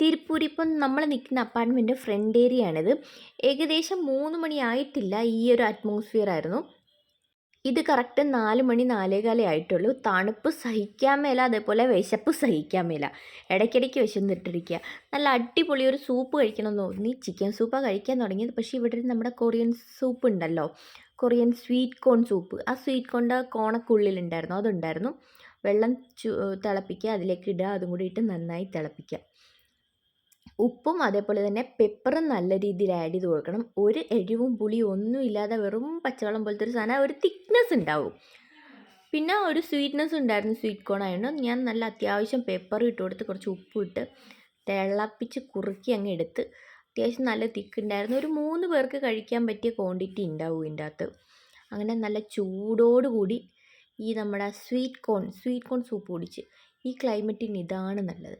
തിരുപ്പൂർ ഇപ്പം നമ്മൾ നിൽക്കുന്ന അപ്പാർട്ട്മെന്റ് ഫ്രണ്ട് ഏരിയ ആണിത് ഏകദേശം മൂന്ന് മണി ആയിട്ടില്ല ഈ ഒരു അറ്റ്മോസ്ഫിയർ ആയിരുന്നു. ഇത് കറക്റ്റ് നാല് മണി നാലേകാലേ ആയിട്ടുള്ളൂ. തണുപ്പ് സഹിക്കാൻ മേല അതേപോലെ വിശപ്പ് സഹിക്കാൻ മേല. ഇടയ്ക്കിടയ്ക്ക് വിശന്നിട്ടിരിക്കുക. നല്ല അടിപൊളി ഒരു സൂപ്പ് കഴിക്കണമെന്ന് തോന്നി. ചിക്കൻ സൂപ്പാണ് കഴിക്കാൻ തുടങ്ങിയത്. പക്ഷേ ഇവിടെ നമ്മുടെ കൊറിയൻ സൂപ്പ് ഉണ്ടല്ലോ. Korean sweet corn soup. ആ സ്വീറ്റ് കോണിന്റെ കോണക്കുള്ളിലുണ്ടായിരുന്നു അതുണ്ടായിരുന്നു. വെള്ളം ചു തിളപ്പിക്കുക. അതിലേക്ക് ഇടുക. അതും കൂടി ഇട്ട് നന്നായി തിളപ്പിക്കുക. ഉപ്പും അതേപോലെ തന്നെ പെപ്പറും നല്ല രീതിയിൽ ആഡ് ചെയ്ത് കൊടുക്കണം. ഒരു എരിവും പുളിയും ഒന്നും ഇല്ലാതെ വെറും പച്ചവെള്ളം പോലത്തെ ഒരു സാധനം ഒരു തിക്നെസ് ഉണ്ടാവും. പിന്നെ ഒരു സ്വീറ്റ്നെസ് ഉണ്ടായിരുന്നു സ്വീറ്റ് കോൺ ആയതുകൊണ്ട് ഞാൻ നല്ല അത്യാവശ്യം പെപ്പർ ഇട്ട് കൊടുത്ത് കുറച്ച് ഉപ്പും ഇട്ട് തിളപ്പിച്ച് കുറുക്കി അങ്ങ് എടുത്ത് അത്യാവശ്യം നല്ല തിക്ക് ഉണ്ടായിരുന്നു. ഒരു മൂന്ന് പേർക്ക് കഴിക്കാൻ പറ്റിയ ക്വാണ്ടിറ്റി ഉണ്ടാവും ഇതിന്റെ അകത്ത് അങ്ങനെ നല്ല ചൂടോടുകൂടി ഈ നമ്മുടെ sweet corn sweet corn soup കുടിച്ച് ഈ ക്ലൈമറ്റിന് ഇതാണ് നല്ലത്.